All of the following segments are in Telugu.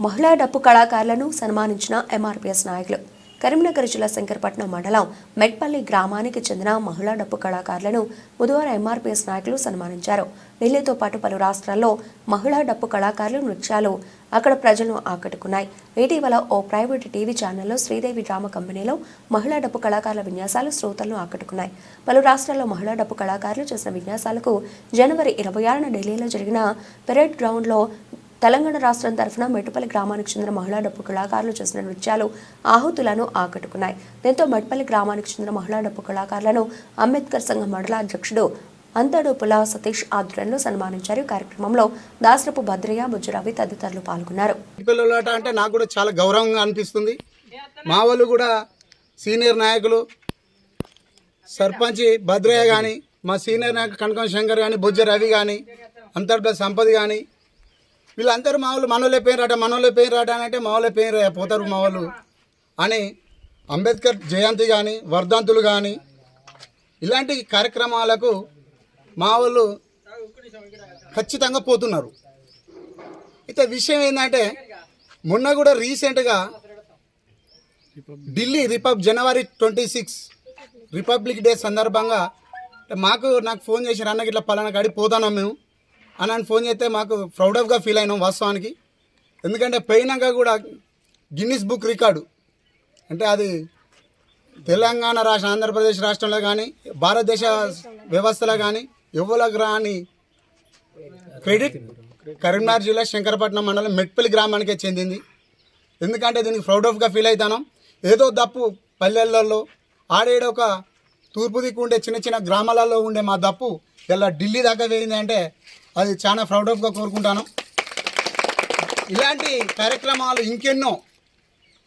మహిళా డప్పు కళాకారులను సన్మానించిన ఎంఆర్పీఎస్ నాయకులు. కరీంనగర్ జిల్లా శంకరపట్నం మండలం మెట్పల్లి గ్రామానికి చెందిన మహిళా డప్పు కళాకారులను బుధవారం ఎంఆర్పీఎస్ నాయకులు సన్మానించారు. ఢిల్లీతో పాటు పలు రాష్ట్రాల్లో మహిళా డప్పు కళాకారులు నృత్యాలు అక్కడ ప్రజలను ఆకట్టుకున్నాయి. ఇటీవల ఓ ప్రైవేట్ టీవీ ఛానల్లో శ్రీదేవి డ్రామా కంపెనీలో మహిళా డప్పు కళాకారుల విన్యాసాలు శ్రోతలను ఆకట్టుకున్నాయి. పలు రాష్ట్రాల్లో మహిళా డప్పు కళాకారులు చేసిన విన్యాసాలకు జనవరి ఇరవై ఆరున ఢిల్లీలో జరిగిన పెరేడ్ గ్రౌండ్లో తెలంగాణ రాష్ట్రం తరఫున మెట్టుపల్లి గ్రామానికి చెందిన మహిళా డప్పు కళాకారులు చేసిన నృత్యాలు ఆహుతులను ఆకట్టుకున్నాయి. దీంతో మెట్టుపల్లి గ్రామానికి చెందిన మహిళా డప్పు కళాకారులను అంబేద్కర్ సంఘ మండల అధ్యక్షుడు అంతడోపుల సతీష్ ఆధ్వర్యంలో సన్మానించారు. ఈ కార్యక్రమంలో దాసరపు భద్రయ్య బుజ్జరవి తదితరులు పాల్గొన్నారు. అంటే నాకు కూడా చాలా గౌరవంగా అనిపిస్తుంది. మా వాళ్ళు కూడా సీనియర్ నాయకులు సర్పంచ్ భద్రయ్య కానీ మా సీనియర్ నాయకులు కనకం శంకర్ కానీ బుజ్జ రవి కానీ అంతర్గత సంపద కానీ వీళ్ళందరూ మా వాళ్ళు మనోళ్ళే పేరు మనోళ్ళే పేరు రాట అని అంటే మా వాళ్ళే పేరు రా- పోతారు మా వాళ్ళు. అని అంబేద్కర్ జయంతి కానీ వర్ధంతులు కానీ ఇలాంటి కార్యక్రమాలకు మా వాళ్ళు ఖచ్చితంగా పోతున్నారు. అయితే విషయం ఏంటంటే మొన్న కూడా రీసెంట్గా ఢిల్లీ రిపబ్ జనవరి ట్వంటీ సిక్స్ రిపబ్లిక్ డే సందర్భంగా మాకు నాకు ఫోన్ చేసి అన్నకి ఇట్లా పలానా కాడి పోతాన్నాం మేము. అని అని ఫోన్ చేస్తే మాకు ప్రౌడ్ ఆఫ్గా ఫీల్ అయినాం వాస్తవానికి. ఎందుకంటే పోయినాక కూడా గిన్నిస్ బుక్ రికార్డు. అంటే అది తెలంగాణ రాష్ట్ర ఆంధ్రప్రదేశ్ రాష్ట్రంలో కానీ భారతదేశ వ్యవస్థలో కానీ ఎవ్వలకు రాని క్రెడిట్ కరీంనగర్ జిల్లా శంకరపట్నం మండలం మెట్పల్లి గ్రామానికే చెందింది. ఎందుకంటే దీనికి ప్రౌడ్ ఆఫ్గా ఫీల్ అవుతాను ఏదో దప్పు పల్లెలలో ఆడేడు ఒక తూర్పు దిక్కు ఉండే చిన్న చిన్న గ్రామాలలో ఉండే మా దప్పు ఇలా ఢిల్లీ దాకా వెళ్ళింది అంటే అది చాలా ప్రౌడ్ ఆఫ్గా కోరుకుంటాను. ఇలాంటి కార్యక్రమాలు ఇంకెన్నో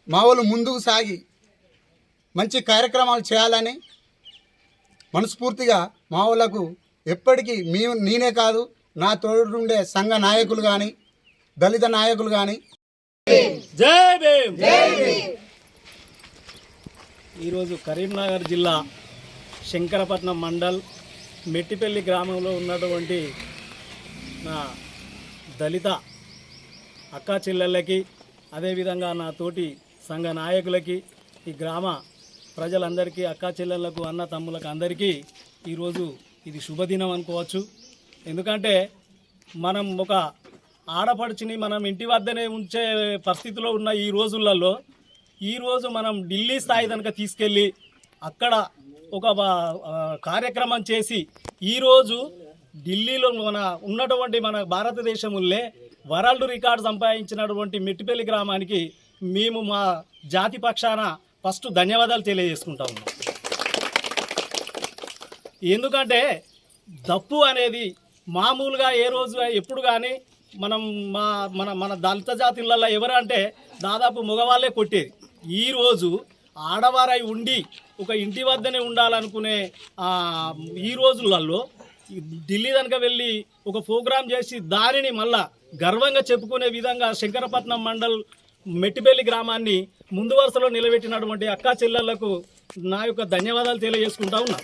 మా వాళ్ళు ముందుకు సాగి మంచి కార్యక్రమాలు చేయాలని మనస్ఫూర్తిగా మా వాళ్ళకు ఎప్పటికీ మీ నేనే కాదు నా తోడు ఉండే సంఘ నాయకులు కానీ దళిత నాయకులు కానీ జై భీమ్! ఈరోజు కరీంనగర్ జిల్లా శంకరపట్నం మండల్ మెట్టిపల్లి గ్రామంలో ఉన్నటువంటి నా దళిత అక్కా చెల్లెళ్ళకి అదేవిధంగా నా తోటి సంఘ నాయకులకి ఈ గ్రామ ప్రజలందరికీ అక్కా చెల్లెళ్ళకు అన్న తమ్ములకు అందరికీ ఈరోజు ఇది శుభదినం అనుకోవచ్చు. ఎందుకంటే మనం ఒక ఆడపడుచుని మనం ఇంటి వద్దనే ఉంచే పరిస్థితిలో ఉన్న ఈ రోజులలో ఈరోజు మనం ఢిల్లీ స్థాయి కనుక తీసుకెళ్ళి అక్కడ ఒక కార్యక్రమం చేసి ఈరోజు ఢిల్లీలో మన ఉన్నటువంటి మన భారతదేశంలోనే వరల్డ్ రికార్డ్ సంపాదించినటువంటి మిట్టిపల్లి గ్రామానికి మేము మా జాతి పక్షాన ఫస్ట్ ధన్యవాదాలు తెలియజేసుకుంటా ఉన్నాం. ఎందుకంటే దప్పు అనేది మామూలుగా ఏ రోజు ఎప్పుడు కానీ మనం మా మన మన దళిత జాతులలో ఎవరంటే దాదాపు మగవాళ్ళే కొట్టేది. ఈరోజు ఆడవారై ఉండి ఒక ఇంటి వద్దనే ఉండాలనుకునే ఈ రోజులలో ఢిల్లీ కనుక వెళ్ళి ఒక ప్రోగ్రాం చేసి దానిని మళ్ళా గర్వంగా చెప్పుకునే విధంగా శంకరపట్నం మండల్ మెట్టిపల్లి గ్రామాన్ని ముందు వరుసలో నిలబెట్టినటువంటి అక్కా చెల్లెళ్ళకు నా యొక్క ధన్యవాదాలు తెలియజేసుకుంటా ఉన్నా.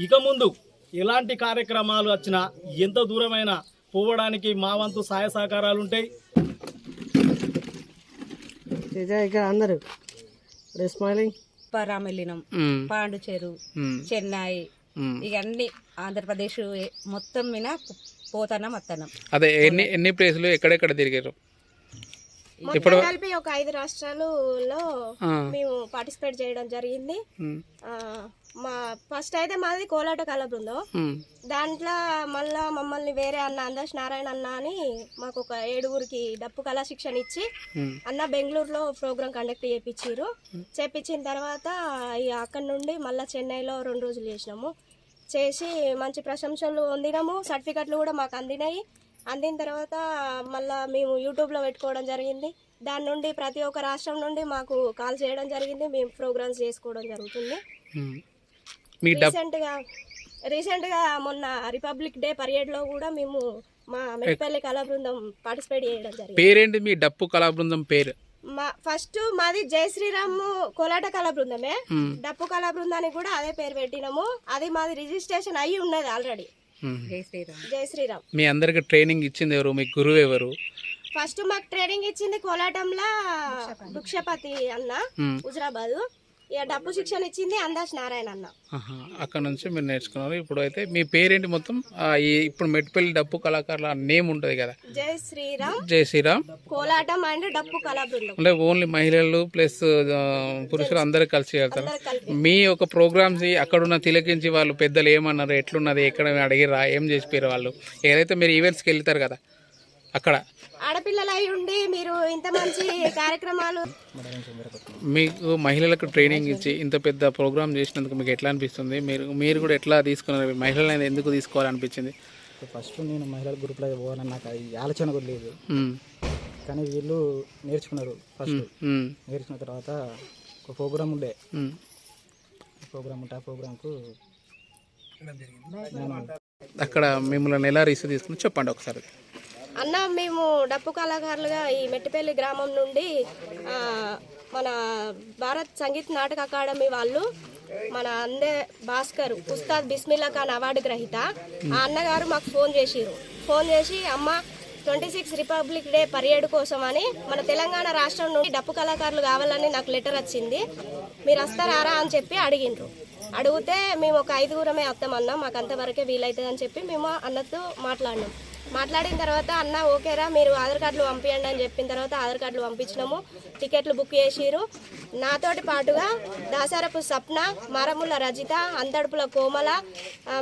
ఇక ముందు ఎలాంటి కార్యక్రమాలు వచ్చినా ఎంత దూరమైనా పోవడానికి మా వంతు సహాయ సహకారాలు ఉంటాయి. అందరు. పాండుచేరు చెన్నై ఇక అన్ని ఆంధ్రప్రదేశ్ మొత్తం మీద పోతానం వస్తున్నాం అదే ఎన్ని ఎన్ని ప్లేసులు ఎక్కడెక్కడ తిరిగారు? మొత్తం కలిపి ఒక ఐదు రాష్ట్రాలలో మేము పార్టిసిపేట్ చేయడం జరిగింది. మా ఫస్ట్ అయితే మాది కోలాట కళ బృందం. దాంట్లో మళ్ళా మమ్మల్ని వేరే అన్న అందాష్ నారాయణ అన్న అని మాకు ఒక ఏడుగురికి డప్పు కళా శిక్షణ ఇచ్చి అన్న బెంగళూరులో ప్రోగ్రామ్ కండక్ట్ చేయించారు చేపించిన తర్వాత ఇక అక్కడ నుండి మళ్ళీ చెన్నైలో రెండు రోజులు చేసినాము. చేసి మంచి ప్రశంసలు పొందినాము సర్టిఫికెట్లు కూడా మాకు అందినాయి. అందిన తర్వాత మళ్ళా మేము యూట్యూబ్లో పెట్టుకోవడం జరిగింది. దాని నుండి ప్రతి ఒక్క రాష్ట్రం నుండి మాకు కాల్ చేయడం జరిగింది. మేము ప్రోగ్రామ్స్ చేసుకోవడం జరుగుతుంది. రీసెంట్గా రీసెంట్గా మొన్న రిపబ్లిక్ డే పరేడ్లో కూడా మేము మా మెట్పల్లి కళా బృందం పార్టిసిపేట్ చేయడం జరిగింది. పేరేంటి మీ డప్పు కళా బృందం పేరు? మా ఫస్ట్ మాది జై శ్రీరామ్ కోలాట కళా బృందమే. డప్పు కళా బృందానికి కూడా అదే పేరు పెట్టినాము. అది మాది రిజిస్ట్రేషన్ అయ్యి ఉన్నది ఆల్రెడీ. జై శ్రీరామ్. మీ అందరికి ట్రైనింగ్ ఇచ్చింది ఎవరు? మీ గురువు ఎవరు? ఫస్ట్ మాకు ట్రైనింగ్ ఇచ్చింది కోలాటంలో వృక్షపతి. అన్న. హుజరాబాద్. ఇక డప్పు శిక్షణ ఇచ్చింది అందాజ్ నారాయణ అన్న. అక్కడ నుంచి మీరు నేర్చుకున్నారు. ఇప్పుడు అయితే మీ పేరేంటి మొత్తం? ఇప్పుడు మెట్పల్లి డప్పు కళాకారుల నేమ్ ఉంటుంది కదా. జై శ్రీరామ్. జై శ్రీరామ్. కోలాటం అండ్ డప్పు కళా బృందం అంటే ఓన్లీ మహిళలు ప్లస్ పురుషులు అందరూ కలిసి వెళ్తారు. మీ ఒక ప్రోగ్రామ్స్ అక్కడున్న తిలకించి వాళ్ళు పెద్దలు ఏమన్నారు ఎట్లున్నది ఎక్కడ అడిగిరా ఏం చేసిపోయారు వాళ్ళు? ఏదైతే మీరు ఈవెంట్స్కి వెళ్తారు కదా అక్కడ. ఆడపిల్లలు ఉండి మీరు ఇంత మంచి కార్యక్రమాలు మీకు మహిళలకు ట్రైనింగ్ ఇచ్చి ఇంత పెద్ద ప్రోగ్రామ్ చేసినందుకు మీకు ఎట్లా అనిపిస్తుంది? మీరు మీరు కూడా ఎట్లా తీసుకున్నారు? మహిళలను ఎందుకు తీసుకోవాలనిపించింది? ఫస్ట్ నేను మహిళల గ్రూప్లో పోవాలని నాకు ఈ ఆలోచన కూడా లేదు. కానీ వీళ్ళు నేర్చుకున్నారు ఫస్ట్. నేర్చుకున్న తర్వాత ఒక ప్రోగ్రామ్ ఉండే. ప్రోగ్రామ్ ఉంటే ఆ ప్రోగ్రామ్కు అక్కడ మిమ్మల్ని ఎలా రిసీవ్ తీసుకుని చెప్పండి ఒకసారి. అన్న మేము డప్పు కళాకారులుగా ఈ మెట్టిపల్లి గ్రామం నుండి మన భారత్ సంగీత్ నాటక అకాడమీ వాళ్ళు మన అందే భాస్కర్ ఉస్తాద్ బిస్మిల్లా ఖాన్ అవార్డు గ్రహీత. ఆ అన్నగారు మాకు ఫోన్ చేసిరు ఫోన్ చేసి అమ్మ twenty six Republic Day parade కోసం అని మన తెలంగాణ రాష్ట్రం నుండి డప్పు కళాకారులు కావాలని నాకు లెటర్ వచ్చింది. మీరు వస్తారా అని చెప్పి అడిగిండ్రు. అడిగితే మేము ఒక ఐదుగురమే వస్తామన్నా మాకు అంతవరకే వీలవుతుంది అని చెప్పి మేము అన్నతో మాట్లాడినాం. మాట్లాడిన తర్వాత అన్న ఓకేరా మీరు ఆధార్ కార్డులు పంపించండి అని చెప్పిన తర్వాత ఆధార్ కార్డులు పంపించినాము. టికెట్లు బుక్ చేసిరు నాతోటి పాటుగా దాసరపు సప్న మరముల రజిత అంతడుపుల కోమల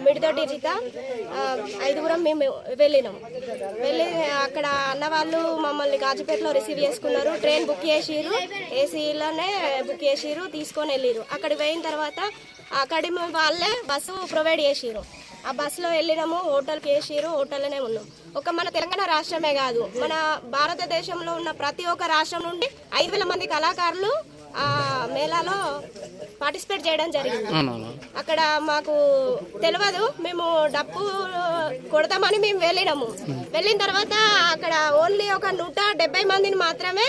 మిడితోటి రిత ఐదుగురం మేము వెళ్ళినాం. వెళ్ళి అక్కడ అన్న వాళ్ళు మమ్మల్ని కాజుపేటలో రిసీవ్ చేసుకున్నారు. ట్రైన్ బుక్ చేసిరు ఏసీలోనే బుక్ చేసిరు తీసుకొని వెళ్ళిరు అక్కడికి పోయిన తర్వాత అకాడమీ వాళ్ళే బస్సు ప్రొవైడ్ చేసిరు ఆ బస్సులో వెళ్ళినాము హోటల్కి వేసిరు హోటల్లోనే ఉన్నాం. ఒక మన తెలంగాణ రాష్ట్రమే కాదు. మన భారతదేశంలో ఉన్న ప్రతి ఒక్క రాష్ట్రం నుండి ఐదు వేల మంది కళాకారులు ఆ మేళాలో పార్టిసిపేట్ చేయడం జరిగింది. అక్కడ మాకు తెలియదు మేము డప్పు కొడతామని మేము వెళ్ళినాము. వెళ్ళిన తర్వాత అక్కడ ఓన్లీ ఒక నూట డెబ్బై మందిని మాత్రమే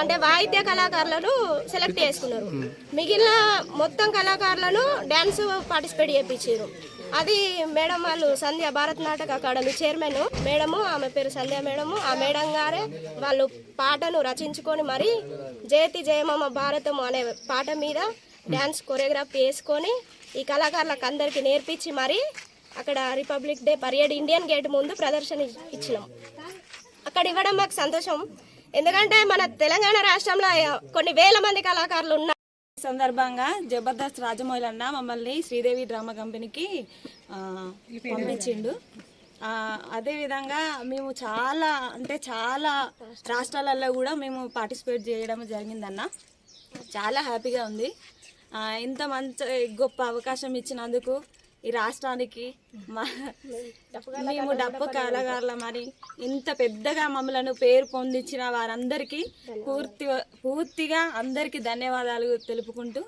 అంటే వాయిద్య కళాకారులను సెలెక్ట్ చేసుకున్నారు. మిగిలిన మొత్తం కళాకారులను డ్యాన్స్ పార్టిసిపేట్ చేయించారు అది మేడం వాళ్ళు సంధ్య భారత్ నాటక అకాడమీ చైర్మన్. మేడము ఆమె పేరు సంధ్య మేడము. ఆ మేడం గారే వాళ్ళు పాటను రచించుకొని మరి జయతి జయమమ్మ భారతము అనే పాట మీద డ్యాన్స్ కొరియోగ్రాఫ్ చేసుకొని ఈ కళాకారులకు అందరికీ నేర్పించి మరి అక్కడ Republic Day parade Indian gate ముందు ప్రదర్శన ఇచ్చినాం. అక్కడ ఇవ్వడం మాకు సంతోషం. ఎందుకంటే మన తెలంగాణ రాష్ట్రంలో కొన్ని వేల మంది కళాకారులు ఉన్నారు. సందర్భంగా జబర్దస్త్ రాజమౌళి అన్న మమ్మల్ని శ్రీదేవి డ్రామా కంపెనీకి పంపించిండు. అదేవిధంగా మేము చాలా అంటే చాలా రాష్ట్రాలలో కూడా మేము పార్టిసిపేట్ చేయడం జరిగిందన్న. చాలా హ్యాపీగా ఉంది. ఇంత మంచి గొప్ప అవకాశం ఇచ్చినందుకు ఈ రాష్ట్రానికి మా మేము డప్పు కళాకారుల మరి. ఇంత పెద్దగా మమ్మలను పేరు పొందించిన వారందరికీ పూర్తి పూర్తిగా అందరికీ ధన్యవాదాలు తెలుపుకుంటూ